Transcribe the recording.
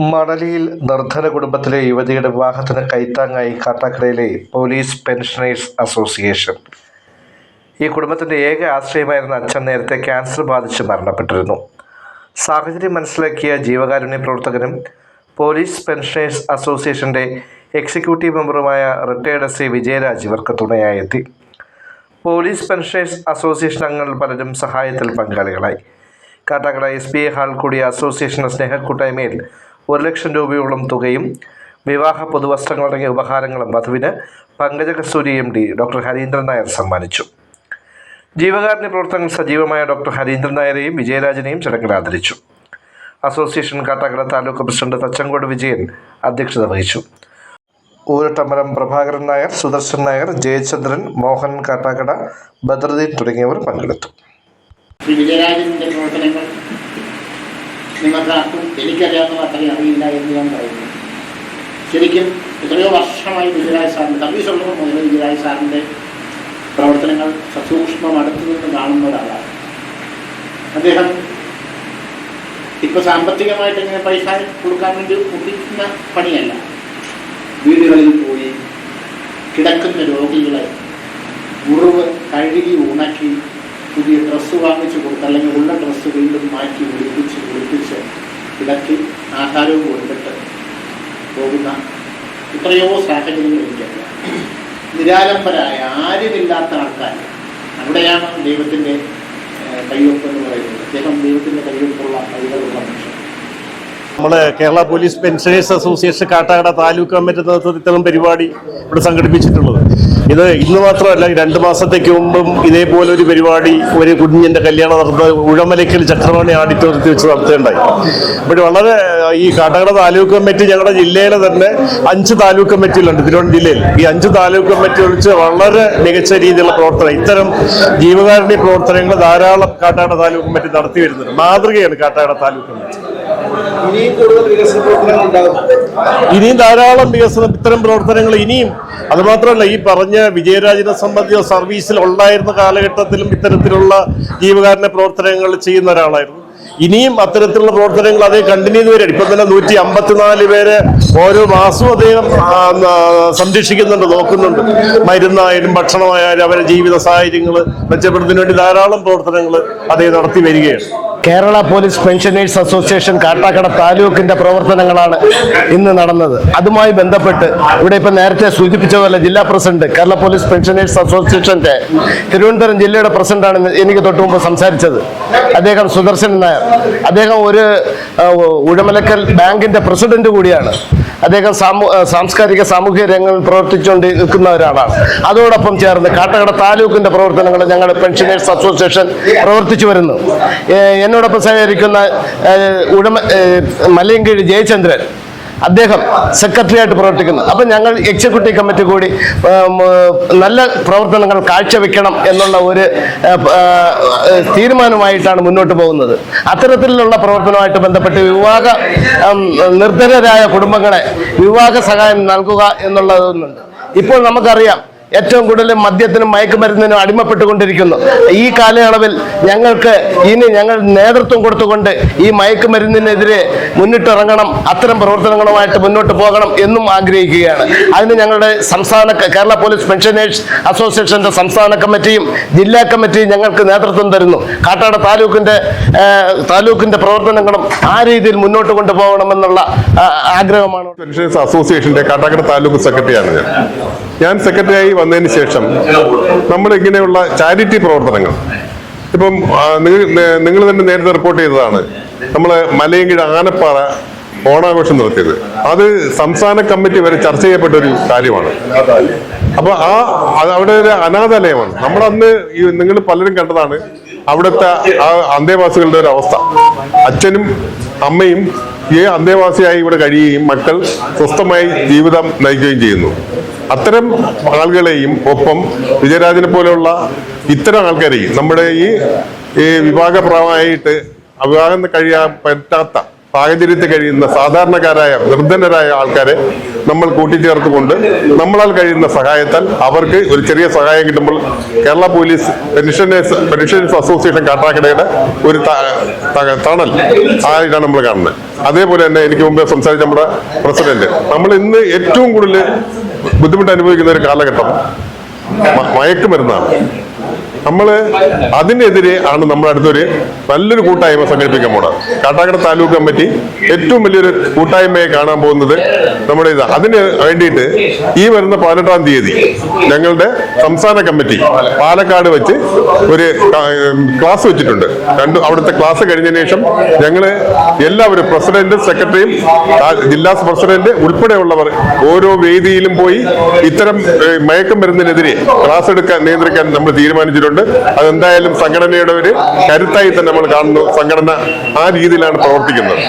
മണലിയിൽ നിർധന കുടുംബത്തിലെ യുവതിയുടെ വിവാഹത്തിന് കൈത്താങ്ങായി കാട്ടാക്കടയിലെ പോലീസ് പെൻഷനേഴ്സ് അസോസിയേഷൻ. ഈ കുടുംബത്തിന്റെ ഏക ആശ്രയമായിരുന്ന അച്ഛൻ നേരത്തെ ക്യാൻസർ ബാധിച്ച് മരണപ്പെട്ടിരുന്നു. സാഹചര്യം മനസ്സിലാക്കിയ ജീവകാരുണ്യ പ്രവർത്തകനും പോലീസ് പെൻഷനേഴ്സ് അസോസിയേഷന്റെ എക്സിക്യൂട്ടീവ് മെമ്പറുമായ റിട്ടയർഡ് എസ് ഐ വിജയരാജ് ഇവർക്ക് തുണയായെത്തി. പോലീസ് പെൻഷനേഴ്സ് അസോസിയേഷൻ അംഗങ്ങൾ പലരും സഹായത്തിൽ പങ്കാളികളായി. Kattakada S B I hall കൂടിയ അസോസിയേഷൻ സ്നേഹക്കൂട്ടായ്മയിൽ ഒരു ലക്ഷം രൂപയോളം തുകയും വിവാഹ പുതുവസ്ത്രങ്ങൾ അടങ്ങിയ ഉപഹാരങ്ങളും വധുവിന് Pankaja Kasthuri M D doctor Harindran Nair സമ്മാനിച്ചു. ജീവകാരുണ്യ പ്രവർത്തനങ്ങൾ സജീവമായ ഡോക്ടർ ഹരീന്ദ്രൻ നായരെയും വിജയരാജനെയും ചടങ്ങിൽ ആദരിച്ചു. അസോസിയേഷൻ കാട്ടാക്കട താലൂക്ക് പ്രസിഡന്റ് തച്ചങ്കോട് വിജയൻ അധ്യക്ഷത വഹിച്ചു. ഊരട്ടമ്പലം പ്രഭാകരൻ നായർ സുദർശൻ നായർ ജയചന്ദ്രൻ മോഹൻ കാട്ടാക്കട ബദ്രദീൻ തുടങ്ങിയവർ പങ്കെടുത്തു. നിങ്ങൾക്കാർക്കും എനിക്കറിയാവുന്ന അത്രയും അറിയില്ല എന്ന് ഞാൻ പറയുന്നു. ശരിക്കും എത്രയോ വർഷമായി വിജയരാജ് സാറിന്റെ സർവീസുള്ളവർ മുതൽ വിജയരാജ് സാറിന്റെ പ്രവർത്തനങ്ങൾ സസൂക്ഷ്മം അടുത്തു നിന്ന് കാണുന്ന ഒരാളാണ് അദ്ദേഹം ഇപ്പോൾ സാമ്പത്തികമായിട്ട് ഇങ്ങനെ പൈസ കൊടുക്കാൻ വേണ്ടി കുട്ടിക്കുന്ന പണിയല്ല. വീടുകളിൽ പോയി കിടക്കുന്ന രോഗികളെ മുറിവ് കഴുകി ഉണക്കി പുതിയ ഡ്രസ്സ് വാങ്ങിച്ചു കൊടുത്ത് അല്ലെങ്കിൽ കിടക്കി ആഹാരവും കൊടുത്തിട്ട് പോകുന്ന എത്രയോ സാഹചര്യങ്ങൾ എനിക്കറിയാം. നിരാലംബരായ ആരുമില്ലാത്ത ആൾക്കാർ അവിടെയാണ് ദൈവത്തിന്റെ കയ്യൊപ്പ് എന്ന് പറയുന്നത്. അദ്ദേഹം ദൈവത്തിന്റെ കയ്യൊപ്പുള്ള കൈകളുള്ള മനുഷ്യൻ. നമ്മൾ Kerala police pensioners association Kattakada taluk committee നേതൃത്വത്തിൽ ഇത്തരം പരിപാടി ഇവിടെ സംഘടിപ്പിച്ചിട്ടുള്ളത്. ഇത് ഇന്ന് മാത്രമല്ല രണ്ട് മാസത്തേക്ക് മുമ്പും ഇതേപോലെ ഒരു പരിപാടി ഒരു കുഞ്ഞിന്റെ കല്യാണം നടത്തുന്നത് ഉഴമലയ്ക്കൽ ചക്രവാണി ഓഡിറ്റോറിയത്തിൽ വെച്ച് നടത്തേണ്ടായി അപ്പോൾ വളരെ ഈ കാട്ടാക്കട താലൂക്ക് കമ്മിറ്റി ഞങ്ങളുടെ ജില്ലയിലെ തന്നെ അഞ്ച് താലൂക്ക് കമ്മിറ്റികളുണ്ട്. തിരുവനന്തപുരം ജില്ലയിൽ. ഈ അഞ്ച് താലൂക്ക് കമ്മിറ്റി ഒഴിച്ച് വളരെ മികച്ച രീതിയിലുള്ള പ്രവർത്തനം ഇത്തരം ജീവകാരുണ്യ പ്രവർത്തനങ്ങൾ ധാരാളം കാട്ടാക്കട താലൂക്ക് കമ്മിറ്റി നടത്തി വരുന്നുണ്ട്. മാതൃകയാണ് കാട്ടാക്കട താലൂക്ക് കമ്മിറ്റി. ഇനിയും ധാരാളം വികസനം ഇത്തരം പ്രവർത്തനങ്ങൾ ഇനിയും. അതുമാത്രമല്ല ഈ പറഞ്ഞ വിജയരാജനെ സംബന്ധിച്ച സർവീസിൽ ഉണ്ടായിരുന്ന കാലഘട്ടത്തിലും ഇത്തരത്തിലുള്ള ജീവകാരുണ്യ പ്രവർത്തനങ്ങൾ ചെയ്യുന്ന ഒരാളായിരുന്നു. ഇനിയും അത്തരത്തിലുള്ള പ്രവർത്തനങ്ങൾ അതേ കണ്ടിന്യൂ ചെയ്ത് വരും ഇപ്പം തന്നെ നൂറ്റി അമ്പത്തിനാല് പേര് ഓരോ മാസവും അദ്ദേഹം സംരക്ഷിക്കുന്നുണ്ട് നോക്കുന്നുണ്ട്. മരുന്നായാലും ഭക്ഷണമായാലും അവരുടെ ജീവിത സാഹചര്യങ്ങൾ മെച്ചപ്പെടുത്തുന്നതിന് വേണ്ടി ധാരാളം പ്രവർത്തനങ്ങൾ അദ്ദേഹം നടത്തി വരികയാണ്. Kerala police pensioners association Kattakada താലൂക്കിന്റെ പ്രവർത്തനങ്ങളാണ് ഇന്ന് നടന്നത്. അതുമായി ബന്ധപ്പെട്ട് ഇവിടെ ഇപ്പൊ നേരത്തെ സൂചിപ്പിച്ച പോലെ ജില്ലാ പ്രസിഡന്റ് കേരള പോലീസ് പെൻഷനേഴ്സ് അസോസിയേഷന്റെ തിരുവനന്തപുരം ജില്ലയുടെ പ്രസിഡന്റാണ് എനിക്ക് തൊട്ട് മുമ്പ് സംസാരിച്ചത്. അദ്ദേഹം സുദർശൻ നായർ. അദ്ദേഹം ഒരു ഉഴമലക്കൽ ബാങ്കിന്റെ പ്രസിഡന്റ് കൂടിയാണ്. അദ്ദേഹം സാംസ്കാരിക സാമൂഹിക രംഗങ്ങളിൽ പ്രവർത്തിച്ചുകൊണ്ട് നിൽക്കുന്ന ഒരാളാണ് അതോടൊപ്പം ചേർന്ന് കാട്ടകട താലൂക്കിന്റെ പ്രവർത്തനങ്ങൾ ഞങ്ങളുടെ പെൻഷനേഴ്സ് അസോസിയേഷൻ പ്രവർത്തിച്ചു വരുന്നു. എന്നോടൊപ്പം സഹകരിക്കുന്ന ഉടമ ഏ, ജയചന്ദ്രൻ. അദ്ദേഹം സെക്രട്ടറി ആയിട്ട് പ്രവർത്തിക്കുന്നു. അപ്പം ഞങ്ങൾ എക്സിക്യൂട്ടീവ് കമ്മിറ്റി കൂടി നല്ല പ്രവർത്തനങ്ങൾ കാഴ്ചവെക്കണം എന്നുള്ള ഒരു തീരുമാനമായിട്ടാണ് മുന്നോട്ട് പോകുന്നത്. അത്തരത്തിലുള്ള പ്രവർത്തനവുമായിട്ട് ബന്ധപ്പെട്ട് വിവാഹ നിർദ്ധനരായ കുടുംബങ്ങളെ വിവാഹ സഹായം നൽകുക എന്നുള്ളതൊന്നുണ്ട്. ഇപ്പോൾ നമുക്കറിയാം ഏറ്റവും കൂടുതൽ മദ്യത്തിനും മയക്കുമരുന്നിനും അടിമപ്പെട്ടുകൊണ്ടിരിക്കുന്നു. ഈ കാലയളവിൽ ഞങ്ങൾക്ക് ഇനി ഞങ്ങൾ നേതൃത്വം കൊടുത്തുകൊണ്ട് ഈ മയക്കുമരുന്നിനെതിരെ മുന്നിട്ടിറങ്ങണം അത്തരം പ്രവർത്തനങ്ങളുമായിട്ട് മുന്നോട്ട് പോകണം എന്നും ആഗ്രഹിക്കുകയാണ്. അതിന് ഞങ്ങളുടെ സംസ്ഥാന കേരള പോലീസ് പെൻഷനേഴ്സ് അസോസിയേഷന്റെ സംസ്ഥാന കമ്മിറ്റിയും ജില്ലാ കമ്മിറ്റിയും ഞങ്ങൾക്ക് നേതൃത്വം തരുന്നു. കാട്ടാട് താലൂക്കിന്റെ താലൂക്കിന്റെ പ്രവർത്തനങ്ങളും ആ രീതിയിൽ മുന്നോട്ട് കൊണ്ടുപോകണമെന്നുള്ള ആഗ്രഹമാണ്. പെൻഷനേഴ്സ് അസോസിയേഷന്റെ കാട്ടാക്കട താലൂക്ക് സെക്രട്ടറിയാണ് ഞാൻ. ഞാൻ സെക്രട്ടറിയായി വന്നതിന് ശേഷം നമ്മൾ ഇങ്ങനെയുള്ള ചാരിറ്റി പ്രവർത്തനങ്ങൾ. ഇപ്പം നിങ്ങൾ നിങ്ങൾ തന്നെ നേരത്തെ റിപ്പോർട്ട് ചെയ്തതാണ്. നമ്മൾ മലയങ്കിഴ ആനപ്പാറ ഓണാഘോഷം നടത്തിയത്. അത് സംസ്ഥാന കമ്മിറ്റി വരെ ചർച്ച ചെയ്യപ്പെട്ട ഒരു കാര്യമാണ്. അപ്പൊ ആ അവിടെ ഒരു അനാഥാലയമാണ്. നമ്മൾ അന്ന് നിങ്ങൾ പലരും കണ്ടതാണ് അവിടുത്തെ ആ അന്തേവാസികളുടെ ഒരു അവസ്ഥ. അച്ഛനും അമ്മയും ഈ അന്തേവാസിയായി ഇവിടെ കഴിയുകയും മക്കൾ സ്വസ്ഥമായി ജീവിതം നയിക്കുകയും ചെയ്യുന്നു. അത്തരം ആളുകളെയും ഒപ്പം വിജയരാജനെ പോലെയുള്ള ഇത്തരം ആൾക്കാരെയും നമ്മുടെ ഈ ഈ വിഭാഗപ്രമായിട്ട് വിവാഹം കഴിയാൻ പറ്റാത്ത സാഹചര്യത്തിൽ കഴിയുന്ന സാധാരണക്കാരായ നിർധനരായ ആൾക്കാരെ നമ്മൾ കൂട്ടിച്ചേർത്തുകൊണ്ട് നമ്മളാൽ കഴിയുന്ന സഹായത്താൽ അവർക്ക് ഒരു ചെറിയ സഹായം കിട്ടുമ്പോൾ Kerala police pensioners pensioners association കാട്ടാക്കടയുടെ ഒരു തണൽ ആയിട്ടാണ് നമ്മൾ കാണുന്നത്. അതേപോലെ തന്നെ എനിക്ക് മുമ്പേ സംസാരിച്ച നമ്മുടെ പ്രസിഡന്റ് നമ്മൾ ഇന്ന് ഏറ്റവും കൂടുതൽ ബുദ്ധിമുട്ട് അനുഭവിക്കുന്ന ഒരു കാലഘട്ടം മയക്കുമരുന്നാണ്. നമ്മൾ അതിനെതിരെ ആണ് നമ്മൾ അടുത്തൊരു നല്ലൊരു കൂട്ടായ്മ സംഘടിപ്പിക്കാൻ പോണത്. കാട്ടാക്കട താലൂക്ക് കമ്മിറ്റി ഏറ്റവും വലിയൊരു കൂട്ടായ്മയെ കാണാൻ പോകുന്നത് നമ്മുടെ ഇത്. അതിന് വേണ്ടിയിട്ട് ഈ വരുന്ന പതിനെട്ടാം തീയതി ഞങ്ങളുടെ സംസ്ഥാന കമ്മിറ്റി പാലക്കാട് വെച്ച് ഒരു ക്ലാസ് വെച്ചിട്ടുണ്ട്. രണ്ട് അവിടുത്തെ ക്ലാസ് കഴിഞ്ഞതിന് ശേഷം ഞങ്ങൾ എല്ലാവരും പ്രസിഡന്റ് സെക്രട്ടറിയും ജില്ലാ പ്രസിഡന്റ് ഉൾപ്പെടെയുള്ളവർ ഓരോ വേദിയിലും പോയി ഇത്തരം മയക്കം വരുന്നതിനെതിരെ ക്ലാസ് എടുക്കാൻ നിയന്ത്രിക്കാൻ നമ്മൾ തീരുമാനിച്ചിട്ടുണ്ട്. അതെന്തായാലും സംഘടനയുടെ ഒരു കരുത്തായി തന്നെ നമ്മൾ കാണുന്നു. സംഘടന ആ രീതിയിലാണ് പ്രവർത്തിക്കുന്നത്.